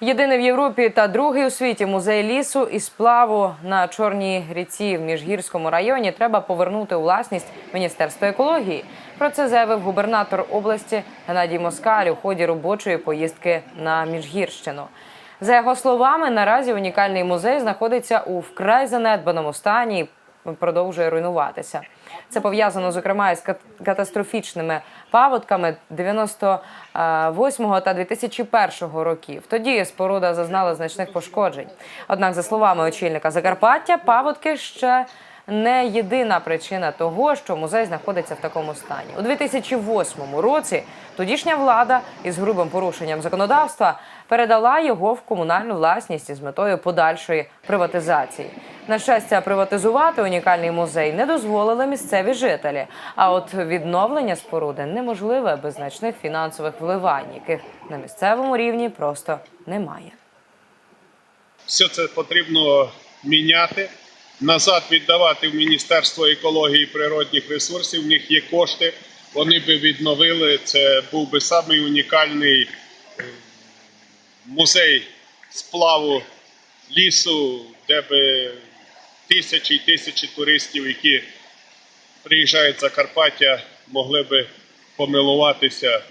Єдиний в Європі та другий у світі музей лісу і сплаву на Чорній ріці в Міжгірському районі треба повернути у власність Міністерства екології. Про це заявив губернатор області Геннадій Москаль у ході робочої поїздки на Міжгірщину. За його словами, наразі унікальний музей знаходиться у вкрай занедбаному стані продовжує руйнуватися. Це пов'язано зокрема кат- катастрофічними паводками 98 та 2001 років. Тоді споруда зазнала значних пошкоджень. Однак, за словами очільника Закарпаття, паводки ще не єдина причина того, що музей знаходиться в такому стані. У 2008 році тодішня влада із грубим порушенням законодавства передала його в комунальну власність із метою подальшої приватизації. На щастя, приватизувати унікальний музей не дозволили місцеві жителі. А от відновлення споруди неможливе без значних фінансових вливань, яких на місцевому рівні просто немає. все це потрібно міняти, назад віддавати в Міністерство екології і природних ресурсів. В них є кошти, вони би відновили. Це був би самий унікальний е, музей сплаву лісу, де би тисячі і тисячі туристів, які приїжджають в Закарпаття, могли би помилуватися